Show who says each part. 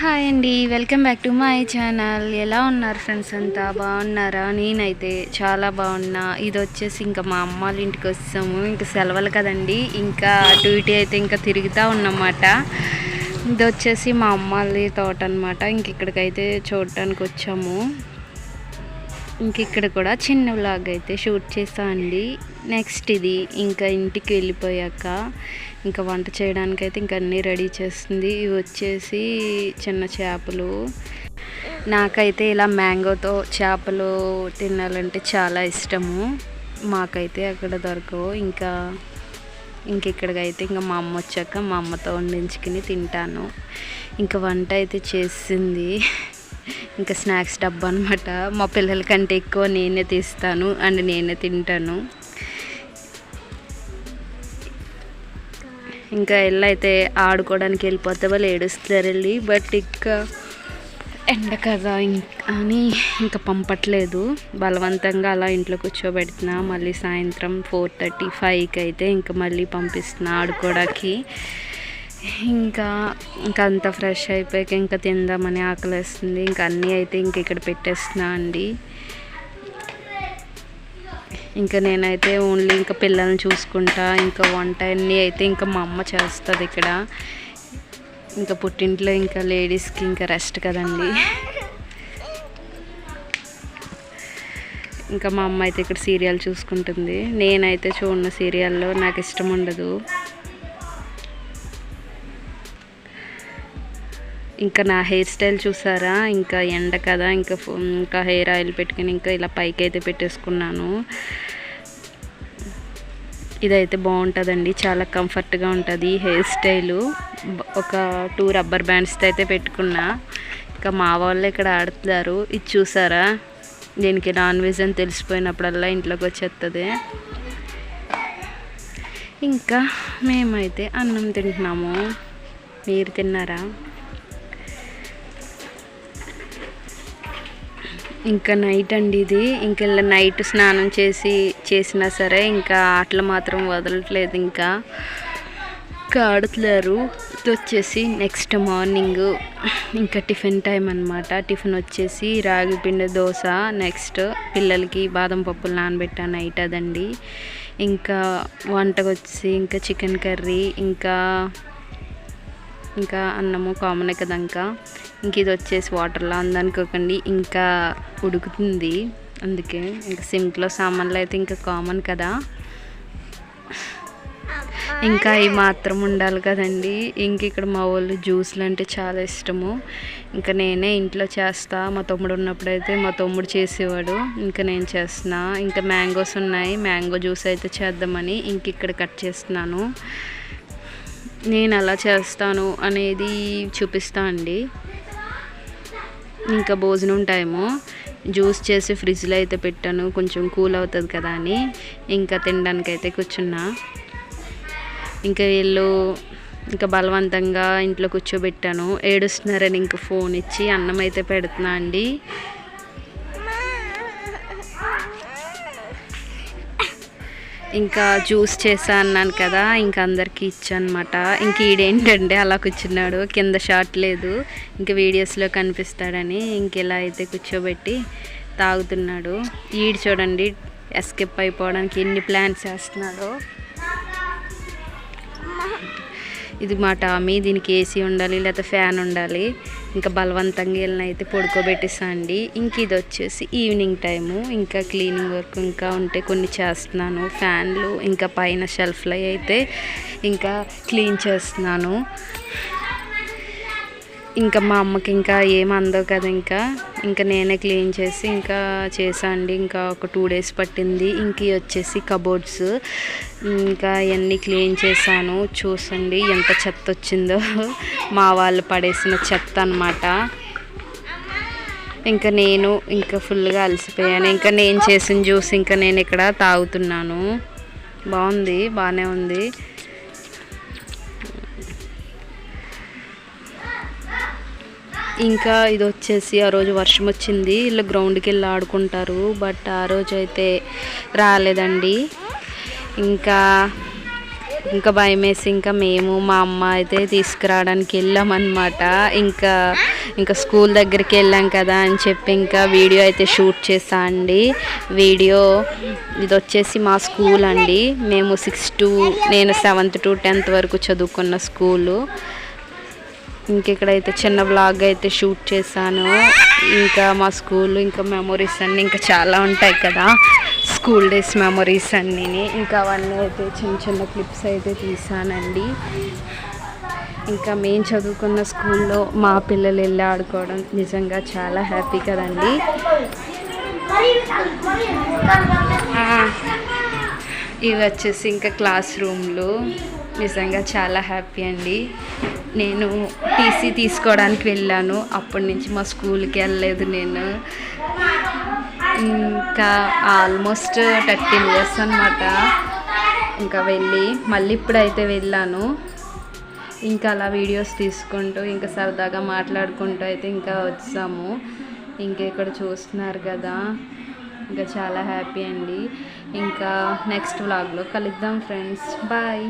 Speaker 1: Hi అండి welcome back to my channel ఎలా ఉన్నారు ఫ్రెండ్స్ అంతా? బాగున్నారా? నేనైతే చాలా బాగున్నా. ఇది వచ్చేసి ఇంకా మా అమ్మ వాళ్ళ ఇంటికి వచ్చాము ఇంకా సెలవులు కదండి. ఇంకా అటు ఇటు అయితే ఇంకా తిరుగుతూ ఉన్నమాట. ఇది వచ్చేసి మా అమ్మ వాళ్ళ తోట అనమాట ఇంక ఇక్కడికైతే చూడటానికి వచ్చాము ఇంక ఇక్కడ కూడా చిన్న వ్లాగ్ అయితే షూట్ చేసా అండి. నెక్స్ట్ ఇది ఇంకా ఇంటికి వెళ్ళిపోయాక ఇంకా వంట చేయడానికి అయితే ఇంకా అన్నీ రెడీ చేస్తుంది. ఇవి వచ్చేసి చిన్న చేపలు. నాకైతే ఇలా మ్యాంగోతో చేపలు తినాలంటే చాలా ఇష్టము. మాకైతే అక్కడ దొరకవు. ఇంకా ఇంకెక్కడికైతే ఇంకా మా అమ్మ వచ్చాక మా అమ్మతో వండించుకుని తింటాను. ఇంకా వంట అయితే చేసింది. ఇంకా స్నాక్స్ డబ్బా అనమాట మా పిల్లల కంటే ఎక్కువ నేనే తీస్తాను అండ్ నేనే తింటాను. ఇంకా వెళ్ళి అయితే ఆడుకోవడానికి వెళ్ళిపోతే వాళ్ళు ఏడుస్తారు వెళ్ళి బట్ ఇంకా ఎండ కదా ఇంకా అని ఇంకా పంపట్లేదు. బలవంతంగా అలా ఇంట్లో కూర్చోబెడుతున్నా మళ్ళీ సాయంత్రం ఫోర్ థర్టీ ఫైవ్కి అయితే ఇంకా మళ్ళీ పంపిస్తున్నా ఆడుకోవడానికి. ఇంకా ఇంకా అంత ఫ్రెష్ అయిపోయాక ఇంకా తిందామని ఆకలేస్తుంది. ఇంకా అన్నీ అయితే ఇంక ఇక్కడ పెట్టేస్తున్నా అండి. ఇంకా నేనైతే ఓన్లీ ఇంకా పిల్లల్ని చూసుకుంటా ఇంకా వంట అన్నీ అయితే ఇంకా మా అమ్మ చేస్తుంది ఇక్కడ. ఇంకా పుట్టింట్లో ఇంకా లేడీస్కి ఇంకా రెస్ట్ కదండి. ఇంకా మా అమ్మ అయితే ఇక్కడ సీరియల్ చూసుకుంటుంది. నేనైతే చూడను సీరియల్లో నాకు ఇష్టం ఉండదు. ఇంకా నా హెయిర్ స్టైల్ చూసారా? ఇంకా ఎండ కదా ఇంకా ఇంకా హెయిర్ ఆయిల్ పెట్టుకుని ఇంకా ఇలా పైకి అయితే పెట్టేసుకున్నాను. ఇదైతే బాగుంటుందండి చాలా కంఫర్ట్గా ఉంటుంది హెయిర్ స్టైలు. ఒక టూ రబ్బర్ బ్యాండ్స్తో అయితే పెట్టుకున్నా. ఇంకా మా వాళ్ళు ఇక్కడ ఆడుతున్నారు. ఇది చూసారా? దీనికి నాన్ వెజ్ అని తెలిసిపోయినప్పుడల్లా ఇంట్లోకి వచ్చేస్తుంది ఇంకా మేమైతే అన్నం తింటున్నాము. మీరు తిన్నారా? ఇంకా నైట్ అండి ఇది. ఇంకా ఇలా నైట్ స్నానం చేసి చేసినా సరే ఇంకా ఆటలు మాత్రం వదలట్లేదు ఇంకా. ఇంకా ఆడుతున్నారు వచ్చేసి నెక్స్ట్ మార్నింగ్ ఇంకా టిఫిన్ టైం అనమాట టిఫిన్ వచ్చేసి రాగి పిండి దోశ నెక్స్ట్ పిల్లలకి బాదం పప్పులు నానబెట్టా నైట్ అదండి. ఇంకా వంటకు వచ్చి ఇంకా చికెన్ కర్రీ ఇంకా ఇంకా అన్నము కామన్ కదా ఇంకా ఇంక ఇది వచ్చేసి వాటర్లో ఉందనుకోకండి ఇంకా ఉడుకుతుంది. అందుకే ఇంకా సింక్లో సామాన్లు అయితే ఇంకా కామన్ కదా. ఇంకా ఈ మాత్రం ఉండాలి కదండి. ఇంక ఇక్కడ మా వాళ్ళు జ్యూస్లు అంటే చాలా ఇష్టము. ఇంకా నేనే ఇంట్లో చేస్తా. మా తమ్ముడు ఉన్నప్పుడు అయితే మా తమ్ముడు చేసేవాడు. ఇంకా నేను చేస్తున్నా ఇంకా మ్యాంగోస్ ఉన్నాయి. మ్యాంగో జ్యూస్ అయితే చేద్దామని ఇంక ఇక్కడ కట్ చేస్తున్నాను. నేను ఎలా చేస్తాను అనేది చూపిస్తా అండి. ఇంకా భోజనం టైము జ్యూస్ చేసి ఫ్రిడ్జ్లో అయితే పెట్టాను. కొంచెం కూల్ అవుతుంది కదా అని. ఇంకా తినడానికి అయితే కూర్చున్నా. ఇంకా వీళ్ళు ఇంకా బలవంతంగా ఇంట్లో కూర్చోబెట్టాను. ఏడుస్తున్నారని ఇంకా ఫోన్ ఇచ్చి అన్నం అయితే పెడుతున్నా అండి. ఇంకా జ్యూస్ చేసా అన్నాను కదా ఇంకా అందరికీ ఇచ్చనమాట ఇంక ఈడేంటంటే అలా కూర్చున్నాడు కింద షాట్ లేదు ఇంక వీడియోస్లో కనిపిస్తాడని ఇంకెలా అయితే కూర్చోబెట్టి తాగుతున్నాడు. ఈడు చూడండి ఎస్కేప్ అయిపోవడానికి ఎన్ని ప్లాన్స్ చేస్తున్నాడో. ఇది మా టామీ దీనికి ఏసీ ఉండాలి లేకపోతే ఫ్యాన్ ఉండాలి. ఇంకా బలవంతంగా వెళ్ళిన అయితే పడుకోబెట్టేసా అండి. ఇంక ఇది వచ్చేసి ఈవినింగ్ టైము. ఇంకా క్లీనింగ్ వర్క్ ఇంకా ఉంటే కొన్ని చేస్తున్నాను. ఫ్యాన్లు ఇంకా పైన షెల్ఫ్లో అయితే ఇంకా క్లీన్ చేస్తున్నాను. ఇంకా మా అమ్మకి ఇంకా ఏం అందవు కదా ఇంకా. ఇంకా నేనే క్లీన్ చేసి ఇంకా చేసా అండి. ఇంకా ఒక టూ డేస్ పట్టింది. ఇంక వచ్చేసి కబోర్డ్స్. ఇంకా అవన్నీ క్లీన్ చేశాను. చూసండి ఎంత చెత్త వచ్చిందో. మా వాళ్ళు పడేసిన చెత్త అనమాట ఇంకా నేను ఇంకా ఫుల్గా అలసిపోయాను. ఇంకా నేను చేసిన జ్యూస్ ఇంకా నేను ఇక్కడ తాగుతున్నాను. బాగుంది బాగానే ఉంది. ఇంకా ఇది వచ్చేసి ఆ రోజు వర్షం వచ్చింది. వీళ్ళు గ్రౌండ్కి వెళ్ళి ఆడుకుంటారు. బట్ ఆ రోజు అయితే రాలేదండి. ఇంకా ఇంకా భయం వేసి ఇంకా మేము మా అమ్మ అయితే తీసుకురావడానికి వెళ్ళామన్నమాట. ఇంకా ఇంకా స్కూల్ దగ్గరికి వెళ్ళాం కదా అని చెప్పి ఇంకా వీడియో అయితే షూట్ చేసా అండి. వీడియో ఇది వచ్చేసి మా స్కూల్ అండి. మేము సిక్స్ టు నేను సెవెంత్ టు టెన్త్ వరకు చదువుకున్న స్కూలు. ఇంకెక్కడైతే చిన్న బ్లాగ్ అయితే షూట్ చేశాను ఇంకా మా స్కూల్ ఇంకా మెమొరీస్ అన్నీ ఇంకా చాలా ఉంటాయి కదా. స్కూల్ డేస్ మెమొరీస్ అన్నీ. ఇంకా అవన్నీ అయితే చిన్న చిన్న క్లిప్స్ అయితే తీసానండి ఇంకా మేము చదువుకున్న స్కూల్లో మా పిల్లలు వెళ్ళి ఆడుకోవడం నిజంగా చాలా హ్యాపీ కదండి. ఇవి వచ్చేసి ఇంకా క్లాస్ రూమ్లు నిజంగా చాలా హ్యాపీ అండి. నేను టీసీ తీసుకోవడానికి వెళ్ళాను. అప్పటి నుంచి మా స్కూల్కి వెళ్ళలేదు నేను. ఇంకా ఆల్మోస్ట్ థర్టీన్ ఇయర్స్ అనమాట ఇంకా వెళ్ళి మళ్ళీ ఇప్పుడైతే వెళ్ళాను. ఇంకా అలా వీడియోస్ తీసుకుంటూ ఇంకా సరదాగా మాట్లాడుకుంటూ అయితే ఇంకా వచ్చాము. ఇంకా ఇక్కడ చూస్తున్నారు కదా. ఇంకా చాలా హ్యాపీ అండి. ఇంకా నెక్స్ట్ వ్లాగ్లో కలుద్దాం ఫ్రెండ్స్. బాయ్.